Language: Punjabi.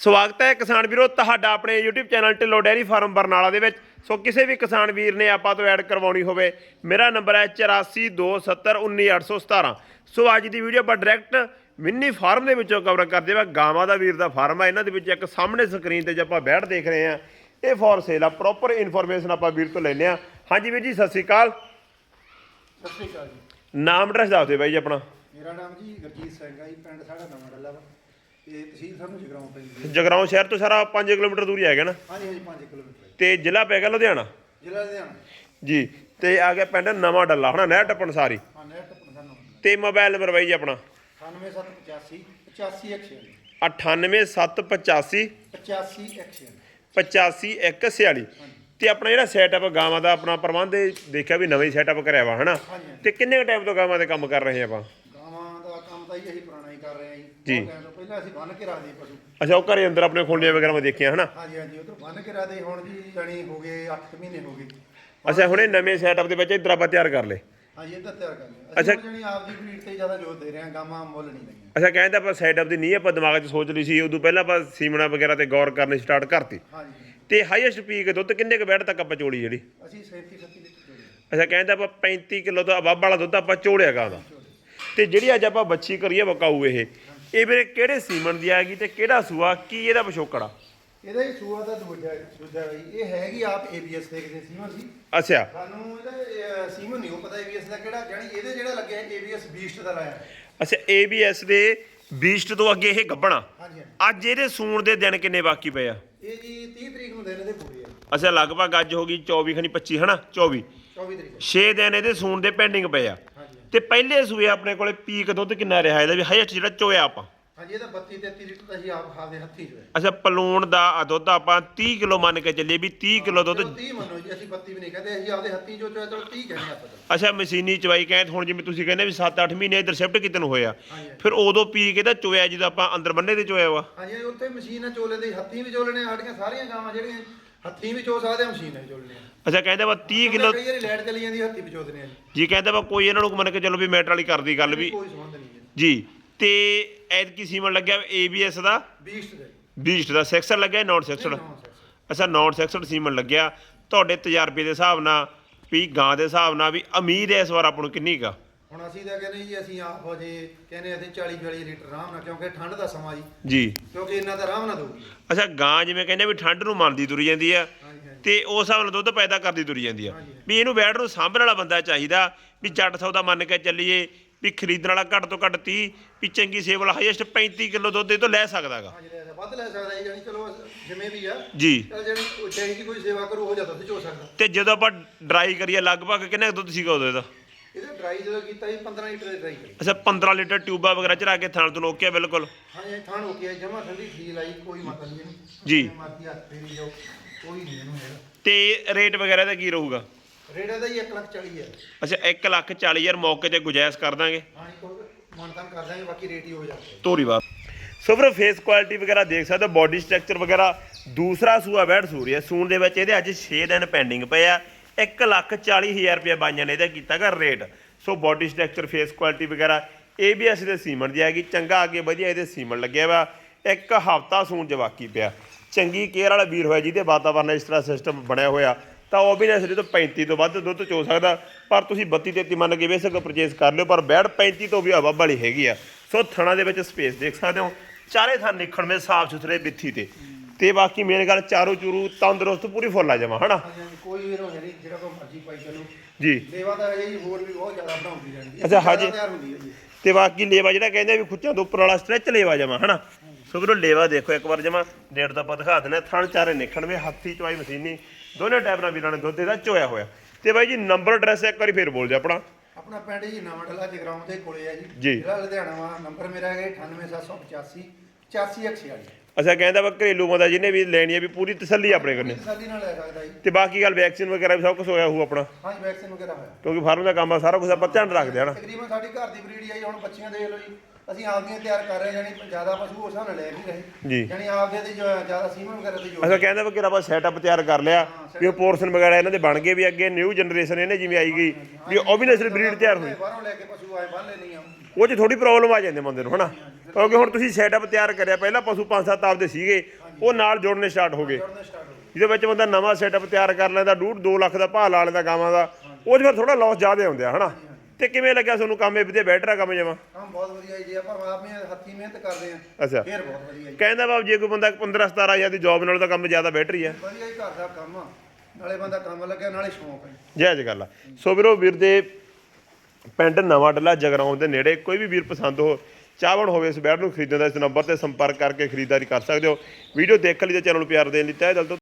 ਸਵਾਗਤ ਹੈ ਕਿਸਾਨ ਵੀਰੋ ਤੁਹਾਡਾ ਆਪਣੇ YouTube channel Dhillon dairy farm Barnala ਦੇ ਵਿੱਚ। ਸੋ ਕਿਸੇ ਵੀ ਕਿਸਾਨ ਵੀਰ ਨੇ ਆਪਾਂ ਤੋਂ ਐਡ ਕਰਵਾਉਣੀ ਹੋਵੇ ਮੇਰਾ ਨੰਬਰ ਹੈ 8427191817 ਸੋ ਅੱਜ ਦੀ ਵੀਡੀਓ ਆਪਾਂ ਡਾਇਰੈਕਟ ਮਿੰਨੀ ਫਾਰਮ ਦੇ ਵਿੱਚੋਂ ਕਵਰ ਕਰਦੇ ਹਾਂ। ਗਾਵਾਂ ਦਾ ਵੀਰ ਦਾ ਫਾਰਮ ਹੈ ਇਹਨਾਂ ਦੇ ਵਿੱਚ ਇੱਕ ਸਾਹਮਣੇ ਸਕਰੀਨ ਤੇ ਜੇ ਆਪਾਂ ਬੈਠ ਦੇਖ ਰਹੇ ਹਾਂ ਇਹ ਫॉर ਸੇਲ ਆ ਪ੍ਰੋਪਰ ਇਨਫੋਰਮੇਸ਼ਨ ਆਪਾਂ ਵੀਰ ਤੋਂ ਲੈਨੇ ਆ ਹਾਂਜੀ ਵੀਰ ਜੀ ਸਤਿ ਸ਼੍ਰੀ ਅਕਾਲ। ਸਤਿ ਸ਼੍ਰੀ ਅਕਾਲ ਜੀ। ਨਾਮ ਐਡਰੈਸ ਦੱਸ ਦਿਓ ਬਾਈ ਜੀ ਆਪਣਾ। ਮੇਰਾ ਨਾਮ ਜੀ ਗੁਰਜੀਤ ਸਿੰਘ ਹੈ ਜੀ ਪਿੰਡ ਸਾਡਾ ਨਵਾਂ ਡੱਲਾ ਵਾ। ਤੇ ਤਹਿਸੀਲ ਸਾਨੂੰ ਜਗਰਾਉਂ ਪੈਂਦੀ ਹੈ। ਜਗਰਾਉਂ ਸ਼ਹਿਰ ਤੋਂ ਸਾਰਾ 5 ਕਿਲੋਮੀਟਰ ਦੂਰ ਹੀ ਹੈਗਾ ਨਾ? ਹਾਂਜੀ ਹਾਂਜੀ 5 ਕਿਲੋਮੀਟਰ ਹੈ। ਤੇ ਜ਼ਿਲ੍ਹਾ ਪੈ ਗਿਆ ਲੁਧਿਆਣਾ? ਜ਼ਿਲ੍ਹਾ ਲੁਧਿਆਣਾ। ਜੀ ਤੇ ਆ ਗਿਆ ਪਿੰਡ ਨਵਾਂ ਡੱਲਾ ਹਨਾ ਨਹਿਰ ਟੱਪਣ ਸਾਰੀ? ਹਾਂ ਨੈਟ ਤੇ ਮੋਬਾਈਲ ਨੰਬਰ ਬਾਈ ਜੀ ਆਪਣਾ? 98785 85146 98785 85146 85146 ਤੇ ਆਪਣਾ ਜਿਹੜਾ ਸੈਟਅਪ ਗਾਵਾਂ ਦਾ ਆਪਣਾ ਪ੍ਰਬੰਧ ਇਹ ਦੇਖਿਆ ਵੀ ਨਵੇਂ ਸੈਟਅਪ ਕਰਿਆ ਵਾ ਹਨਾ। ਤੇ ਕਿੰਨੇ ਟਾਈਮ ਤੋਂ ਗਾਵਾਂ ਦੇ ਕੰਮ ਕਰ ਰਹੇ ਆਪਾਂ? ਗਾਵਾਂ ਦਾ ਕੰਮ ਤਾਂ ਜੀ ਅਸੀਂ ਪੁਰਾਣਾ ਹੀ ਕਰ ਰਹੇ ਹਾਂ ਜੀ। ਜੀ। ਬਹੁਤ time ਤੋਂ ਪਹਿਲਾਂ ਅਸੀਂ ਬੰਨ ਕੇ ਰੱਖਦੇ ਪਸ਼ੂ। ਅੱਛਾ ਉਹ ਘਰੇ ਅੰਦਰ ਆਪਣੇ ਖੋਲੀਆਂ ਵਗੈਰਾ ਮੈਂ ਦੇਖੀਆਂ ਹਨਾ? ਹਾਂਜੀ ਹਾਂਜੀ ਉਧਰ ਬੰਨ ਕੇ ਰੱਖਦੇ ਹੁਣ ਜੀ ਜਾਣੀ ਹੋ ਗਏ 8 ਮਹੀਨੇ ਹੋ ਗਏ। ਅੱਛਾ ਹੁਣੇ ਨਵੇਂ ਸੈਟਅਪ ਦੇ ਵਿੱਚ ਇੱਧਰ ਆਪਾਂ ਤਿਆਰ ਕਰ ਲਏ। ਹਾਂਜੀ ਇੱਧਰ ਤਿਆਰ ਕਰ ਲਿਆ ਅੱਛਾ। ਅਸੀਂ ਹੁਣ ਜਾਣੀ ਆਪਦੀ ਬਰੀਡ ਤੇ ਜ਼ਿਆਦਾ ਜ਼ੋਰ ਦੇ ਰਹੇ ਹਾਂ ਗਾਵਾਂ ਮੁੱਲ ਨਹੀਂ ਲਈਆਂ ਅੱਛਾ ਕਹਿੰਦਾ ਆਪਾਂ ਸੈਟਅਪ ਦੀ ਨਹੀਂ ਆਪਾਂ ਦਿਮਾਗ 'ਚ ਸੋਚ ਲਈ ਸੀ ਉਦੋਂ ਪਹਿਲਾਂ ਆਪਾਂ ਸੀਮਣਾ ਵਗੈਰਾ ਤੇ ਗੌਰ ਕਰਨੀ ਸਟਾਰਟ ਕਰਤੀ। ਹਾਂਜੀ। ਤੇ ਹਾਈਐਸਟ ਪੀਕ ਦੁੱਧ ਕਿੰਨੇ ਕੁ ਬੈਠ ਤੱਕ ਆਪਾਂ ਚੋਲੀ ਜਿਹੜੀ? ਅਸੀਂ 37 37 ਲੀਟਰ ਜੋੜੇ ਅੱਛਾ ਕਹਿੰਦਾ ਆਪਾਂ 35 ਕਿਲੋ ਤੋਂ ਅਬੱਬ ਵਾਲਾ ਦੁੱਧ ਆਪਾਂ ਚੋੜਿਆ ਗਾ ਦਾ। ਤੇ ਜਿਹੜੀ ਅੱਜ ਆਪਾਂ ਬੱਚੀ ਕਰੀਏ ਵਕਾਊ ਇਹ ਇਹ ਵੀਰੇ ਕਿਹੜੇ ਸੀਮਨ ਦੀ ਆਏਗੀ ਤੇ ਕਿਹੜਾ ਸੂਆ ਕੀ ਇਹਦਾ ਪਿਛੋਕੜਾ ਇਹਦਾ ਹੀ ਸੂਆ ਦਾ ਦੂਜਾ ਦੂਜਾ ਬਈ ਇਹ ਹੈਗੀ ਆਪ ABS ਦੇਖਦੇ ਸੀਮਨ ਸੀ ਅੱਛਾ। ਸਾਨੂੰ ਇਹਦਾ ਸੀਮਨ ਨਹੀਂ ਉਹ ਪਤਾ ABS ਦਾ ਕਿਹੜਾ ਜਾਨੀ ਇਹਦੇ ਜਿਹੜਾ ਲੱਗਿਆ ABS ਬੀਸਟ ਦਾ ਲਾਇਆ। ਅੱਛਾ ABS ਦੇ ਬੀਸਟ ਤੋਂ ਅੱਗੇ ਇਹ ਗੱਬਣਾ। ਹਾਂਜੀ। ਅੱਜ ਇਹਦੇ ਸੂਣ ਦੇ ਦਿਨ ਕਿੰਨੇ ਬਾਕੀ ਪਏ ਆ? ਇਹ ਜੀ 30 ਤਰੀਕ ਨੂੰ ਦਿਨ ਇਹਦੇ ਪੂਰੇ ਆ। ਅੱਛਾ ਲਗਭਗ ਅੱਜ ਹੋ ਗਈ 24 ਖਣੀ 25 ਹਨਾ? 24 24 ਤਰੀਕ। 6 ਦਿਨ ਇਹਦੇ ਸੂਣ ਦੇ ਪੈਂਡਿੰਗ ਪਏ ਆ। ਤੇ ਪਹਿਲੇ ਸੂਏ ਆਪਣੇ ਕੋਲੇ ਪੀਕ ਦੁੱਧ ਕਿੰਨਾ ਰਿਹਾ ਇਹਦਾ ਵੀ ਹਾਈਐਸਟ ਜਿਹੜਾ ਚੋਇਆ ਆਪਾਂ ਹਾਂਜੀ ਇਹਦਾ 32 33 ਲੀਟਰ ਤਾਂ ਅਸੀਂ ਆਪ ਖਾਦੇ ਹੱਥੀ ਚ ਅੱਛਾ ਪਲੂਣ ਦਾ ਦੁੱਧ ਆਪਾਂ 30 ਕਿਲੋ ਮੰਨ ਕੇ ਚੱਲੀਏ ਵੀ 30 ਕਿਲੋ ਦੁੱਧ 30 ਮੰਨੋ ਜੀ ਅਸੀਂ 32 ਵੀ ਨਹੀਂ ਕਹਿੰਦੇ ਅਸੀਂ ਆਪਦੇ ਹੱਥੀ ਜੋ ਚੋਇਆ ਚਲੋ 30 ਕਹਿੰਦੇ ਆਪਾਂ ਤਾਂ। ਅੱਛਾ ਮਸ਼ੀਨੀ ਚਵਾਈ ਕਹਿੰਦੇ ਹੁਣ ਜਿਵੇਂ ਤੁਸੀਂ ਕਹਿੰਦੇ ਵੀ 7-8 ਮਹੀਨੇ ਇਧਰ ਸ਼ਿਫਟ ਕਿਤੇ ਨੂੰ ਹੋਇਆ ਹਾਂਜੀ। ਫਿਰ ਉਦੋਂ ਪੀ ਕੇ ਤਾਂ ਚੋਇਆ ਜਦੋਂ ਆਪਾਂ ਅੰਦਰ ਬੰਨੇ ਤੇ ਚੋਇਆ ਵਾ ਹਾਂਜੀ ਉੱਥੇ ਮਸ਼ੀਨ ਨਾਲ ਚੋਲੇ ਦੇ ਹੱਥੀ ਵੀ ਚੋਲਣੇ ਸਾਡੀਆਂ ਸਾਰੀਆਂ ਗਾਵਾਂ ਜਿਹੜੀਆਂ ਹੱਥੀ ਵੀ ਚੋ ਸਕਦੇ ਆ ਮਸ਼ੀਨ ਨਾਲ ਵੀ ਚੋਲਣੇ ਆ। ਅੱਛਾ ਕਹਿੰਦੇ ਵਾ 30 ਕਿਲੋ ਕਈ ਵਾਰੀ ਲਾਈਟ ਚਲੀ ਜਾਂਦੀ ਹੱਥੀ ਵੀ ਚੋਦਨੇ ਆ। ਜੀ ਜੀ ਕਹਿੰਦੇ ਵਾ ਕੋਈ ਇਹਨਾਂ ਨੂੰ ਮੰਨ ਕੇ ਚੱਲੋ ਵੀ ਮੈਟਰ ਵਾਲੀ ਕਰਦੀ ਗੱਲ ਵੀ। ਕੋਈ ਸੁਣਦਾ ਨਹੀਂ ਜੀ ਜੀ ਤੇ ਐਤਕੀ ਸੀਮਨ ਲੱਗਿਆ ABS ਦਾ? ਬੀਸਟ ਦੇ ਬੀਸਟ ਦਾ ਸੈਕਸਰ ਲੱਗਿਆ ਨਾਨ ਸੈਕਸਰ ਅੱਛਾ ਨਾਨ ਸੈਕਸਡ ਸੀਮਨ ਲੱਗਿਆ। ਤੁਹਾਡੇ ਤਜਰਬੇ ਦੇ ਹਿਸਾਬ ਨਾਲ ਵੀ ਗਾਂ ਦੇ ਹਿਸਾਬ ਨਾਲ ਵੀ ਉਮੀਦ ਹੈ ਇਸ ਵਾਰ ਆਪਾਂ ਨੂੰ ਕਿੰਨੀ ਕਾ? ਹੁਣ ਅਸੀਂ ਤਾਂ ਕਹਿੰਦੇ ਜੀ ਅਸੀਂ ਆਪ ਹੋ ਜੇ ਕਹਿੰਦੇ ਅਸੀਂ 40 42 ਲੀਟਰ ਆਰਾਮ ਨਾਲ ਕਿਉਂਕਿ ਠੰਡ ਦਾ ਸਮਾਂ ਜੀ। ਜੀ। ਕਿਉਂਕਿ ਇੰਨਾ ਤਾਂ ਆਰਾਮ ਨਾਲ ਦਊਗੀ ਅੱਛਾ ਗਾਂ ਜਿਵੇਂ ਕਹਿੰਦੇ ਵੀ ਠੰਡ ਨੂੰ ਮੰਨਦੀ ਤੁਰੀ ਜਾਂਦੀ ਆ ਹਾਂਜੀ ਹਾਂਜੀ। ਤੇ ਉਸ ਹਿਸਾਬ ਨਾਲ ਦੁੱਧ ਪੈਦਾ ਕਰਦੀ ਤੁਰੀ ਜਾਂਦੀ ਆ। ਹਾਂਜੀ। ਵੀ ਇਹਨੂੰ ਬੈਠ ਨੂੰ ਸਾਂਭਣ ਵਾਲਾ ਬੰਦਾ ਚਾਹੀਦਾ ਵੀ ਜੱਟ ਸੌਦਾ ਮੰਨ ਕੇ ਚੱਲੀਏ ਵੀ ਖਰੀਦਣ ਵਾਲਾ ਘੱਟ ਤੋਂ ਘੱਟ 30 ਵੀ ਚੰਗੀ ਸੇਵ ਵਾਲਾ ਹਾਈਐਸਟ 35 ਕਿਲੋ ਦੁੱਧ ਇਹ ਤੋਂ ਲੈ ਸਕਦਾਗਾ ਹਾਂਜੀ ਲੈ ਵੱਧ ਲੈ ਸਕਦਾ ਜੀ ਜਾਨੀ ਚਲੋ ਜਿਵੇਂ ਵੀ ਆ। ਜੀ। ਚਲ ਜਿਹੜੀ ਦੀ ਕੋਈ ਸੇਵਾ ਕਰੂ ਉਹ ਜ਼ਿਆਦਾ ਦੁੱਧ ਚੋ ਸਕਦਾ। ਤੇ ਜਦੋਂ ਆਪਾਂ ਡਰਾਈ ਕਰੀਏ ਲਗਭਗ ਕਿੰਨਾ ਕੁ ਦੁੱਧ ਸੀਗਾ ਉਦੋਂ ਇਹਦਾ? ਡਰਾਈ ਜਦੋਂ ਕੀਤਾ ਜੀ 15 ਲੀਟਰ ਦੀ ਡਰਾਈ ਕਰੀ। ਅੱਛਾ 15 ਲੀਟਰ ਟਿਊਬਾਂ ਵਗੈਰਾ ਚੜਾ ਕੇ ਥਾਣ ਤੋਂ ਨੋਕਿਆ ਬਿਲਕੁਲ। ਹਾਂਜੀ ਇਹ ਥਾਣ ਹੋ ਗਿਆ ਜਮਾ ਠੰਡੀ ਫੀਲ ਆਈ ਕੋਈ ਮਤਲਬ ਨਹੀਂ ਜੀ। ਜਿਵੇਂ ਮਰਜ਼ੀ ਹੱਥ ਫੇਰੀ ਜਾਓ ਕੋਈ ਨਹੀਂ ਇਹਨੂੰ ਹੈਗਾ। ਤੇ ਰੇਟ ਵਗੈਰਾ ਦਾ ਕੀ ਰਹੂਗਾ? ਰੇਟ ਇਹਦਾ ਜੀ 1 ਲੱਖ 40 ਹੈ ਅੱਛਾ 1 ਲੱਖ 40 ਹਜ਼ਾਰ ਮੌਕੇ ਤੇ ਗੁਜਾਇਸ਼ ਕਰ ਦਾਂਗੇ। ਹਾਂਜੀ ਕੋਈ ਮਾਨਤਾਨ ਕਰ ਦਾਂਗੇ ਬਾਕੀ ਰੇਟ ਹੀ ਹੋ ਜਾਂਦਾ ਤੋਰੀ ਬਾਤ ਸੋ ਵੀਰੋ ਫੇਸ ਕੁਆਲਿਟੀ ਵਗੈਰਾ ਦੇਖ ਸਕਦੇ ਹੋ ਬਾਡੀ ਸਟਰਕਚਰ ਵਗੈਰਾ। ਦੂਸਰਾ ਸੂਆ ਬੈਠ ਸੂਰੀ ਹੈ ਸੂਣ ਦੇ ਵਿੱਚ ਇਹਦੇ ਅੱਜ 6 ਦਿਨ ਪੈਂਡਿੰਗ ਪਏ ਆ। 1 ਲੱਖ 40 ਹਜ਼ਾਰ ਰੁਪਏ ਬਾਈਆਂ ਨੇ ਇਹਦਾ ਕੀਤਾਗਾ rate so body structure face quality ਵਗੈਰਾ ਇਹ ਵੀ ਅਸੀਂ ਦੇ ਸੀਮਨ ਦੀ ਹੈਗੀ, ਚੰਗਾ ਅੱਗੇ ਵਧੀਆ ਇਹਦੇ ਸੀਮਨ ਲੱਗਿਆ ਵਾ। ਇੱਕ ਹਫਤਾ ਸੂਣ ਜਵਾਕੀ ਪਿਆ। ਚੰਗੀ ਕੇਅਰ ਵਾਲਾ ਵੀਰ ਹੋਇਆ ਜਿਹਦੇ ਵਾਤਾਵਰਨ ਇਸ ਤਰ੍ਹਾਂ ਸਿਸਟਮ ਬਣਿਆ ਹੋਇਆ, ਤਾਂ ਉਹ ਵੀ ਇਸ ਤੋਂ 35 ਤੋਂ ਵੱਧ ਦੁੱਧ ਚੋ ਸਕਦਾ। ਪਰ ਤੁਸੀਂ 32 33 ਮੰਨ ਕੇ ਬੇਸ਼ੱਕ ਪਰਚੇਸ ਕਰ ਲਿਓ, ਪਰ ਬੈੜ 35 ਤੋਂ ਵੀ ਹਵਾ ਵਾਲੀ ਹੈਗੀ ਆ। ਸੋ ਥਣਾ ਦੇ ਵਿੱਚ ਸਪੇਸ ਦੇਖ ਸਕਦੇ ਹੋ। ਚਾਰੇ ਥਾਂ ਨਿਖਣ ਮੇ ਸਾਫ਼ ਸੁਥਰੇ ਬਿੱਥੀ ਤੇ। ਤੇ ਬਾਕੀ ਮੇਰੇ ਗੱਲ ਚਾਰੋ ਚੂਰੂ ਤੰਦਰੁਸਤ ਪੂਰੀ ਫੁੱਲ ਆ ਜਾਵਾ ਹਨਾ? ਹਾਂਜੀ ਕੋਈ ਵੀਰ ਹੋ ਜਿਹੜਾ ਕੋਈ ਮਰਜ਼ੀ ਪਾਈ ਚਲੋ। ਜੀ। ਲੇਵਾ ਤਾਂ ਹੈ ਜੀ ਹੋਰ ਵੀ ਬਹੁਤ ਜ਼ਿਆਦਾ ਬਣਾਉਂਦੀ ਜਾਂਦੀ ਹੈ। ਅੱਛਾ, ਹਾਂਜੀ। ਤਿਆਰ ਹੁੰਦੀ ਹੈ ਜੀ। ਤੇ ਬਾਕੀ ਲੇਵਾ ਜਿਹੜਾ ਕਹਿੰਦੇ ਆ ਵੀ ਖੁੱਚਾਂ ਤੋਂ ਉੱਪਰ ਵਾਲਾ ਸਟ੍ਰੈਚ ਲੇਵਾ ਜਾਵਾ ਹਨਾ? ਸੋ ਵੀਰੋ ਲੇਵਾ ਦੇਖੋ ਇੱਕ ਵਾਰ ਜਮਾ। ਡੇਟ ਤਾਂ ਆਪਾਂ ਦਿਖਾ ਦਿੰਦੇ ਥਣ ਚਾਰੇ ਨਿਖਣ ਮੇ ਹੱਥੀ ਚਵਾਈ ਮਸ਼ੀਨੀ। ਦੋਨੇ ਟਾਈਪ ਨਾਲ ਵੀਰਾਂ ਨੇ ਦੁੱਧ ਇਹਦਾ ਚੋਇਆ ਹੋਇਆ। ਤੇ ਬਾਈ ਜੀ ਨੰਬਰ ਐਡਰੈਸ ਇੱਕ ਵਾਰੀ ਫੇਰ ਬੋਲ ਦਿਓ ਆਪਣਾ। ਆਪਣਾ ਪਿੰਡ ਜੀ ਨਵਾਂ ਡੱਲਾ ਜਗਰਾਉਂ ਦੇ ਕੋਲੇ ਆ ਜੀ। ਜੀ। ਜ਼ਿਲ੍ਹਾ ਲੁਧਿਆਣਾ ਵਾ ਨੰਬਰ ਮੇਰਾ ਹੈਗਾ 98785 84146 ਅੱਛਾ ਕਹਿੰਦਾ ਵਾ ਘਰੇਲੂ ਬੰਦਾ ਜਿਹਨੇ ਵੀ ਲੈਣੀ ਹੈ ਵੀ ਪੂਰੀ ਤਸੱਲੀ ਆਪਣੇ ਕਰਨੇ। ਤਸੱਲੀ ਨਾਲ ਲੈ ਸਕਦਾ ਜੀ। ਤੇ ਬਾਕੀ ਗੱਲ ਵੈਕਸੀਨ ਵਗੈਰਾ ਵੀ ਸਭ ਕੁਝ ਹੋਇਆ ਹੋਊ ਆਪਣਾ। ਹਾਂਜੀ ਵੈਕਸੀਨ ਵਗੈਰਾ ਹੋਇਆ। ਕਿਉਂਕਿ ਫਾਰਮ ਦਾ ਕੰਮ ਆ ਸਾਰਾ ਕੁਝ ਆਪਾਂ ਧਿਆਨ ਰੱਖਦੇ ਆ ਨਾ। ਤਕਰੀਬਨ ਸਾਡੀ ਘਰ ਦੀ ਬਰੀਡ ਆਈ ਹੁਣ ਬੱਚੀਆਂ ਦੇਖ ਲਓ ਜੀ। ਅਸੀਂ ਆਪਦੀਆਂ ਤਿਆਰ ਕਰ ਰਹੇ ਜਾਨੀ ਜ਼ਿਆਦਾ ਪਸ਼ੂ ਉਸ ਨਾਲ ਲੈ ਵੀ ਰਹੇ। ਜੀ। ਜਾਨੀ ਆਪਦੇ ਦੀ ਜੋ ਜ਼ਿਆਦਾ ਸੀਮਨ ਵਗੈਰਾ ਦੀ ਜੋ ਅੱਛਾ ਕਹਿੰਦਾ ਵਾ ਕਿ ਆਪਾਂ ਸੈਟਅਪ ਤਿਆਰ ਕਰ ਲਿਆ ਵੀ ਉਹ ਪੋਰਸ਼ਨ ਵਗੈਰਾ ਇਹਨਾਂ ਦੇ ਬਣ ਗਏ ਵੀ ਅੱਗੇ ਨਿਊ ਜਨਰੇਸ਼ਨ ਇਹਨੇ ਜਿਵੇਂ ਆਈ ਗਈ ਵੀ ਉਹ ਵੀ ਨਸਲ ਬਰੀਡ ਤਿਆਰ ਹੋਈ। ਬਾਹਰੋਂ ਲੈ ਕੇ ਪਸ਼ੂ ਆਏ ਬਾਹਲੇ ਨਹੀਂ ਆ। ਉਹ 'ਚ ਥੋੜੀ ਪ੍ਰੋਬਲਮ ਆ ਜਾਂਦੀ ਬੰਦੇ ਨੂੰ ਹਨਾ? ਕਿਉਂਕਿ ਹੁਣ ਤੁਸੀਂ ਸੈਟਅਪ ਤਿਆਰ ਕਰਿਆ ਪਹਿਲਾਂ ਪਸ਼ੂ ਪੰਜ ਸੱਤ ਆਪਦੇ ਸੀਗੇ ਉਹ ਨਾਲ ਜੁੜਨੇ ਸਟਾਰਟ ਹੋ ਗਏ। ਜਿਹਦੇ ਵਿੱਚ ਬੰਦਾ ਨਵਾਂ ਸੈਟਅਪ ਤਿਆਰ ਕਰ ਲੈਂਦਾ ਡੂਢ 2 ਲੱਖ ਦਾ ਭਾਅ ਲਾ ਲੈਂਦਾ ਗਾਵਾਂ ਦਾ ਉਹ 'ਚ ਫਿਰ ਥੋੜਾ ਲਾਸ ਜ਼ਿਆਦਾ ਹੁੰਦੇ ਆ ਹਨਾ? ਤੇ ਕਿਵੇਂ ਲੱਗਿਆ ਤੁਹਾਨੂੰ ਕੰਮ ਇਹ ਵਧੀਆ ਬੈਟਰ ਕੰਮ ਜਮਾ? ਕੰਮ ਬਹੁਤ ਵਧੀਆ ਜੀ ਜੇ ਆਪਾਂ ਆਪ ਹੀ ਹੱਥੀਂ ਮਿਹਨਤ ਕਰਦੇ ਆ ਅੱਛਾ। ਫੇਰ ਬਹੁਤ ਵਧੀਆ ਜੀ। ਕਹਿੰਦਾ ਬਾਬ ਜੇ ਕੋਈ ਬੰਦਾ 15 17 ਹਜ਼ਾਰ ਦੀ ਜੌਬ ਨਾਲੋਂ ਤਾਂ ਕੰਮ ਜ਼ਿਆਦਾ ਬੈਟਰ ਹੀ ਆ। ਵਧੀਆ ਹੀ ਘਰ ਦਾ ਕੰਮ ਆ। ਨਾਲੇ ਬੰਦਾ ਕੰਮ ਲੱਗਿਆ ਨਾਲੇ ਸ਼ੌਂਕ ਹੈ ਜਾਇਜ਼ ਗੱਲ ਆ। ਸੋ ਵੀਰੋ ਵੀਰ ਦੇ ਪਿੰਡ ਨਵਾਂ ਡੱਲਾ ਜਗਰਾਉਂ ਦੇ ਨੇੜੇ ਕੋਈ ਵੀ ਵੀਰ ਪਸੰਦ ਹੋ, ਚਾਹਵਣ ਹੋਵੇ ਇਸ ਬੈਡ ਨੂੰ ਖਰੀਦਣ ਦਾ ਇਸ ਨੰਬਰ ਤੇ ਸੰਪਰਕ ਕਰਕੇ ਖਰੀਦਦਾਰੀ ਕਰ ਸਕਦੇ ਹੋ। ਵੀਡੀਓ ਦੇਖਣ ਲਈ ਤੇ ਚੈਨਲ ਨੂੰ ਪਿਆਰ ਦੇਣ ਲਈ ਤਹਿ ਦਿਲ ਤੋਂ